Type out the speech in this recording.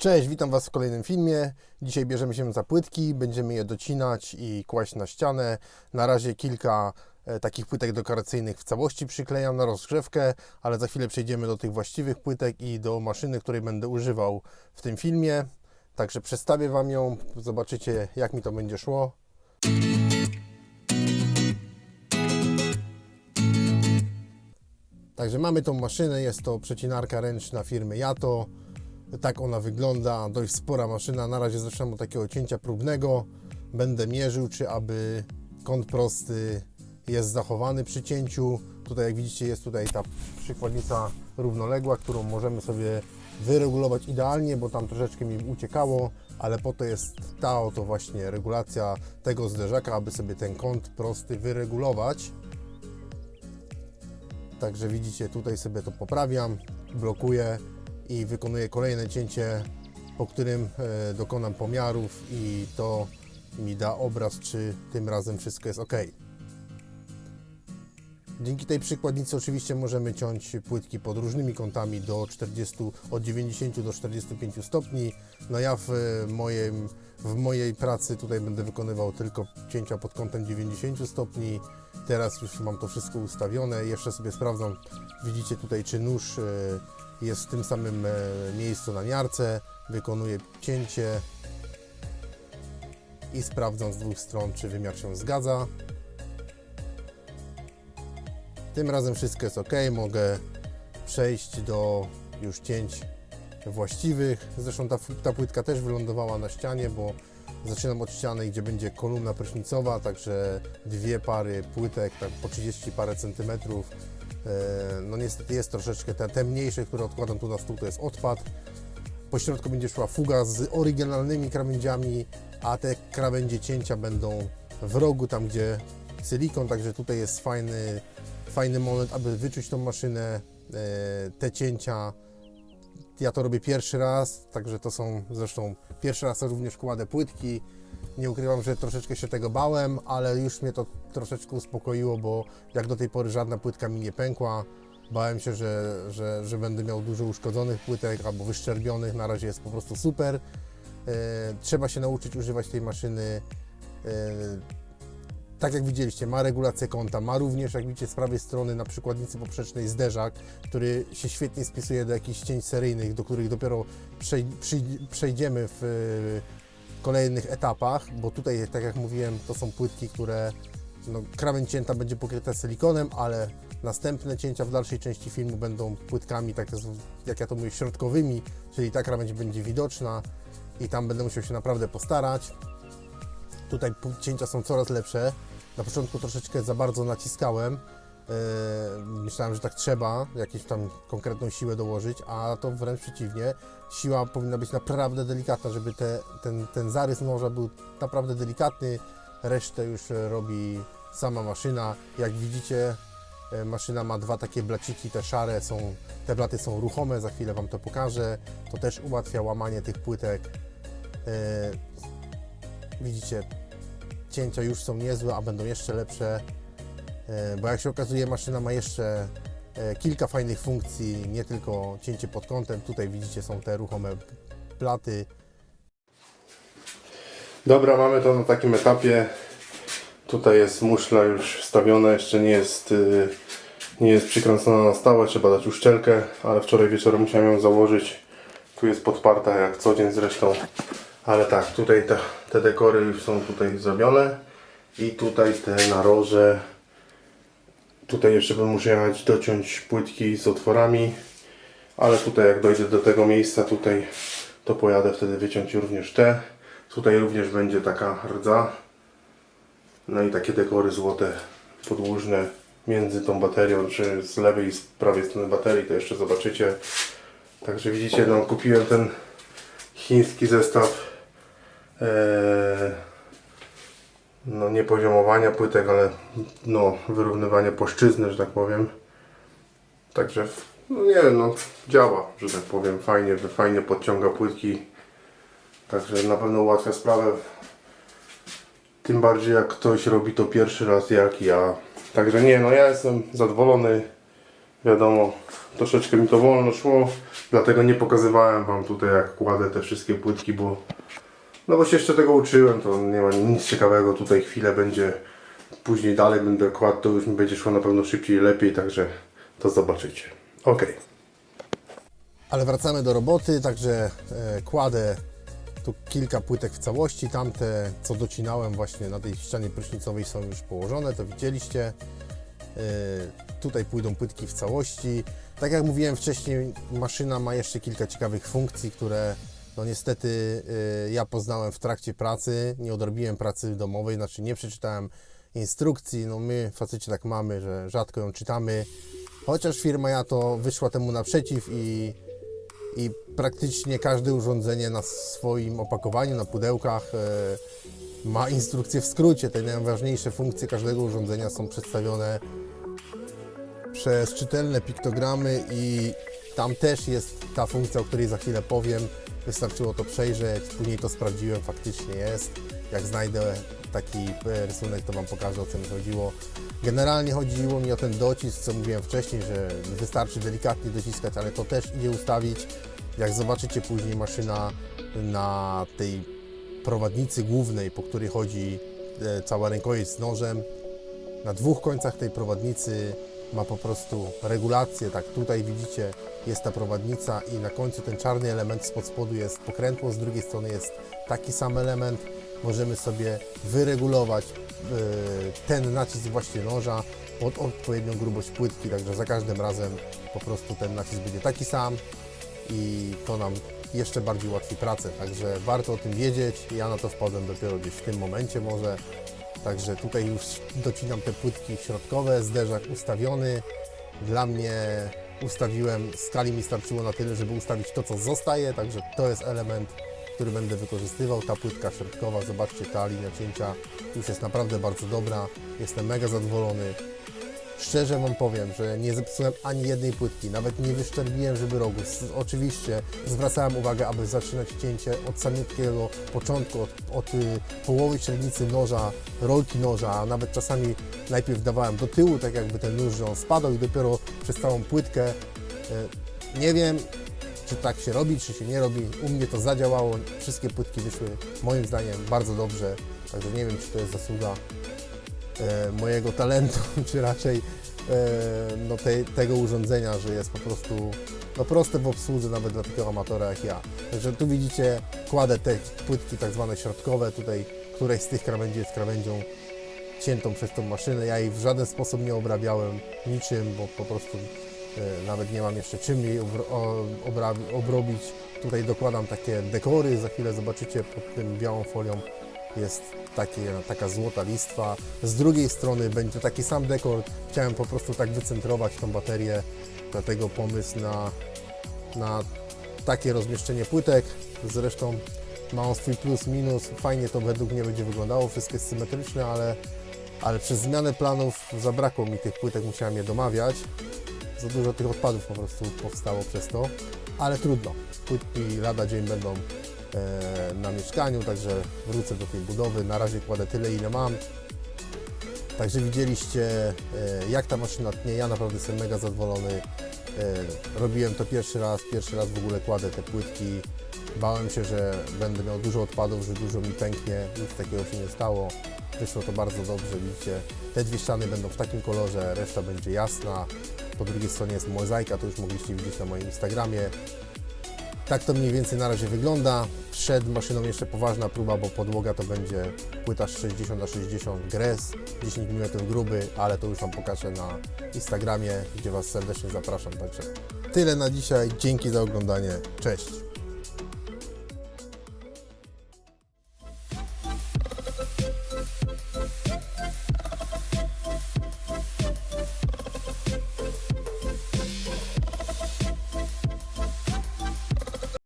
Cześć, witam Was w kolejnym filmie. Dzisiaj bierzemy się za płytki, będziemy je docinać i kłaść na ścianę. Na razie kilka e, takich płytek dekoracyjnych w całości przyklejam na rozgrzewkę, ale za chwilę przejdziemy do tych właściwych płytek i do maszyny, której będę używał w tym filmie. Także przedstawię Wam ją, zobaczycie jak mi to będzie szło. Także mamy tą maszynę, jest to przecinarka ręczna firmy Jato. Tak ona wygląda, dość spora maszyna. Na razie zaczynam od takiego cięcia próbnego. Będę mierzył, czy aby kąt prosty jest zachowany przy cięciu. Tutaj jak widzicie jest tutaj ta przykładnica równoległa, którą możemy sobie wyregulować idealnie, bo tam troszeczkę mi uciekało, ale po to jest ta oto właśnie regulacja tego zderzaka, aby sobie ten kąt prosty wyregulować. Także widzicie, tutaj sobie to poprawiam, blokuję i wykonuję kolejne cięcie, po którym e, dokonam pomiarów i to mi da obraz, czy tym razem wszystko jest ok. Dzięki tej przykładnicy oczywiście możemy ciąć płytki pod różnymi kątami do 40, od 90 do 45 stopni. No ja w moim, w mojej pracy tutaj będę wykonywał tylko cięcia pod kątem 90 stopni. Teraz już mam to wszystko ustawione. Jeszcze sobie sprawdzam, widzicie tutaj czy nóż e, jest w tym samym e, miejscu na miarce. Wykonuję cięcie i sprawdzam z dwóch stron, czy wymiar się zgadza. Tym razem wszystko jest ok, mogę przejść do już cięć właściwych. Zresztą ta, ta płytka też wylądowała na ścianie, bo zaczynam od ściany, gdzie będzie kolumna prysznicowa, także dwie pary płytek, tak po 30 parę centymetrów. E, No niestety jest troszeczkę, te, te mniejsze, które odkładam tu na stół, to jest odpad. Po środku będzie szła fuga z oryginalnymi krawędziami, a te krawędzie cięcia będą w rogu, tam gdzie silikon, także tutaj jest fajny, fajny moment, aby wyczuć tą maszynę, e, te cięcia. Ja to robię pierwszy raz, także to są zresztą pierwszy raz również kładę płytki. Nie ukrywam, że troszeczkę się tego bałem, ale już mnie to troszeczkę uspokoiło, bo jak do tej pory żadna płytka mi nie pękła. Bałem się, że, że, że będę miał dużo uszkodzonych płytek albo wyszczerbionych. Na razie jest po prostu super. E, trzeba się nauczyć używać tej maszyny. Tak jak widzieliście, ma regulację kąta, ma również, jak widzicie, z prawej strony na przykładnicy poprzecznej zderzak, który się świetnie spisuje do jakichś cięć seryjnych, do których dopiero przej, przejdziemy w kolejnych etapach, bo tutaj, tak jak mówiłem, to są płytki, które no, krawędź cięta będzie pokryta silikonem, ale następne cięcia w dalszej części filmu będą płytkami, tak jak- ja to mówię, środkowymi, czyli ta krawędź będzie widoczna i tam będę musiał się naprawdę postarać. Tutaj cięcia są coraz lepsze. Na początku troszeczkę za bardzo naciskałem. Yy, myślałem, że tak trzeba, jakąś tam konkretną siłę dołożyć, a to wręcz przeciwnie. Siła powinna być naprawdę delikatna, żeby te, ten, ten zarys morza był naprawdę delikatny. Resztę już e, robi sama maszyna. Jak widzicie, e, maszyna ma dwa takie blaciki, te szare są, te blaty są ruchome, za chwilę Wam to pokażę. To też ułatwia łamanie tych płytek. E, Widzicie, cięcia już są niezłe, a będą jeszcze lepsze, e, bo jak się okazuje, maszyna ma jeszcze e, kilka fajnych funkcji, nie tylko cięcie pod kątem. Tutaj widzicie, są te ruchome platy. Dobra, mamy to na takim etapie. Tutaj jest muszla już wstawiona, jeszcze nie jest, y, nie jest przykręcona na stałe, trzeba dać uszczelkę, ale wczoraj wieczorem musiałem ją założyć. Tu jest podparta jak co dzień zresztą. Ale tak, tutaj te, te dekory już są tutaj zrobione i tutaj te naroże. Tutaj jeszcze bym musiał dociąć płytki z otworami, ale tutaj jak dojdę do tego miejsca tutaj, to pojadę wtedy wyciąć również te. Tutaj również będzie taka rdza. No i takie dekory złote podłużne między tą baterią, czy z lewej i z prawej strony baterii, to jeszcze zobaczycie. Także widzicie, no kupiłem ten chiński zestaw no nie poziomowania płytek, ale no wyrównywania płaszczyzny, że tak powiem. Także no nie wiem, no działa, że tak powiem, fajnie, fajnie podciąga płytki. Także na pewno ułatwia sprawę. Tym bardziej jak ktoś robi to pierwszy raz jak ja. Także nie, no ja jestem zadowolony. Wiadomo, troszeczkę mi to wolno szło, dlatego nie pokazywałem Wam tutaj jak kładę te wszystkie płytki, bo no bo się jeszcze tego uczyłem, to nie ma nic ciekawego, tutaj chwilę będzie, później dalej będę kładł, to już mi będzie szło na pewno szybciej i lepiej, także to zobaczycie. Ok. Ale wracamy do roboty, także e, kładę tu kilka płytek w całości, tamte co docinałem właśnie na tej ścianie prysznicowej są już położone, to widzieliście. E, Tutaj pójdą płytki w całości. Tak jak mówiłem wcześniej, maszyna ma jeszcze kilka ciekawych funkcji, które no niestety e, ja poznałem w trakcie pracy. Nie odrobiłem pracy domowej, znaczy nie przeczytałem instrukcji. No my faceci tak mamy, że rzadko ją czytamy. Chociaż firma ja to wyszła temu naprzeciw i, i praktycznie każde urządzenie na swoim opakowaniu, na pudełkach e, ma instrukcję w skrócie. Te najważniejsze funkcje każdego urządzenia są przedstawione przez czytelne piktogramy i tam też jest ta funkcja, o której za chwilę powiem. Wystarczyło to przejrzeć, później to sprawdziłem, faktycznie jest. Jak znajdę taki rysunek, to Wam pokażę o co mi chodziło. Generalnie chodziło mi o ten docisk, co mówiłem wcześniej, że wystarczy delikatnie dociskać, ale to też idzie ustawić. Jak zobaczycie później maszyna na tej prowadnicy głównej, po której chodzi e, cała rękojeść z nożem, na dwóch końcach tej prowadnicy ma po prostu regulację, tak tutaj widzicie jest ta prowadnica i na końcu ten czarny element spod spodu jest pokrętło, z drugiej strony jest taki sam element. Możemy sobie wyregulować yy, ten nacisk właśnie noża pod odpowiednią grubość płytki, także za każdym razem po prostu ten nacisk będzie taki sam i to nam jeszcze bardziej ułatwi pracę, także warto o tym wiedzieć. Ja na to wpadłem dopiero gdzieś w tym momencie może. Także tutaj już docinam te płytki środkowe, zderzak ustawiony. Dla mnie ustawiłem, skali mi starczyło na tyle, żeby ustawić to, co zostaje, także to jest element, który będę wykorzystywał. Ta płytka środkowa, zobaczcie, ta linia cięcia już jest naprawdę bardzo dobra. Jestem mega zadowolony. Szczerze Wam powiem, że nie zepsułem ani jednej płytki, nawet nie wyszczerbiłem, żeby rogu. Oczywiście zwracałem uwagę, aby zaczynać cięcie od samiutkiego początku, od, od y, połowy średnicy noża, rolki noża, a nawet czasami najpierw dawałem do tyłu, tak jakby ten nóż, on spadał i dopiero przez całą płytkę. Y, Nie wiem, czy tak się robi, czy się nie robi. U mnie to zadziałało, wszystkie płytki wyszły moim zdaniem bardzo dobrze, także nie wiem, czy to jest zasługa e, mojego talentu, czy raczej no te, tego urządzenia, że jest po prostu no proste w obsłudze nawet dla takiego amatora jak ja. Także tu widzicie, kładę te płytki tak zwane środkowe, tutaj któreś z tych krawędzi jest krawędzią ciętą przez tą maszynę. Ja jej w żaden sposób nie obrabiałem niczym, bo po prostu e, nawet nie mam jeszcze czym jej obrobić. Tutaj dokładam takie dekory, za chwilę zobaczycie pod tym białą folią jest takie, taka złota listwa. Z drugiej strony będzie taki sam dekor. Chciałem po prostu tak wycentrować tą baterię, dlatego pomysł na, na takie rozmieszczenie płytek. Zresztą ma on swój plus, minus. Fajnie to według mnie będzie wyglądało, wszystko jest symetryczne, ale, ale przez zmianę planów zabrakło mi tych płytek, musiałem je domawiać. Za dużo tych odpadów po prostu powstało przez to, ale trudno. Płytki lada dzień będą na mieszkaniu, także wrócę do tej budowy. Na razie kładę tyle, ile mam. Także widzieliście, e, jak ta maszyna tnie. Ja naprawdę jestem mega zadowolony. E, robiłem to pierwszy raz, pierwszy raz w ogóle kładę te płytki. Bałem się, że będę miał dużo odpadów, że dużo mi pęknie. Nic takiego się nie stało. Wyszło to bardzo dobrze, widzicie. Te dwie ściany będą w takim kolorze, reszta będzie jasna. Po drugiej stronie jest mozaika, to już mogliście widzieć na moim Instagramie. Tak to mniej więcej na razie wygląda. Przed maszyną jeszcze poważna próba, bo podłoga to będzie płyta 60 na 60 gres, 10 mm gruby, ale to już Wam pokażę na Instagramie, gdzie Was serdecznie zapraszam. Także tyle na dzisiaj. Dzięki za oglądanie. Cześć.